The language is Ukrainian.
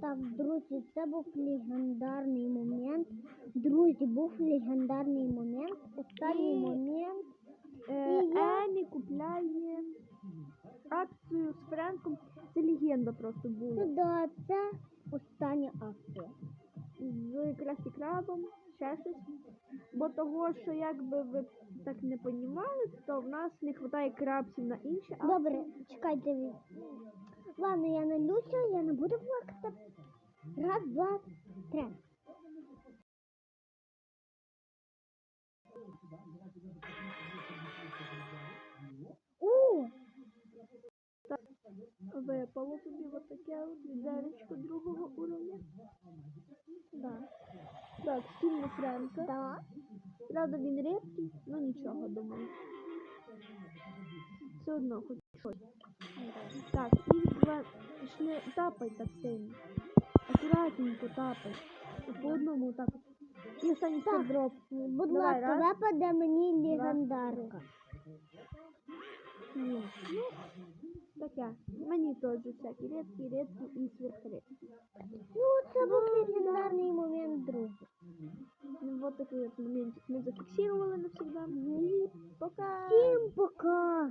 Так, друзі, це був легендарний момент. Друзі, був легендарний момент. Останній І- момент. Е, Емі купляє акцію з Френком. Це легенда просто Ну да, це остання акція. З Красті Крабом, ще щось. Бо того, що якби ви так не понімали, то в нас не вистачає крабсів на інші акції. Добре, чекайте. Ладно, я налюся, я не буду плакати. Раз, два, три. У, Випало тобі отаке от відеречко другого уровня. да. Так, стільно Френка. Да. Правда, він рідкий, ну нічого, думаю. Все одно хоч щось. Так, не тапай так сильно. Акуратненько тапай. По одному так. І останній дроп. Будь Давай, ласка, раз. випаде мені легендарка. Ні. Ну, таке. Мені теж всякі рідкі, рідкі і сверхрідкі. Ну, це був легендарний момент, друзі. Ну, вот такий от моментик ми зафіксували навсегда. Пока! Всім пока!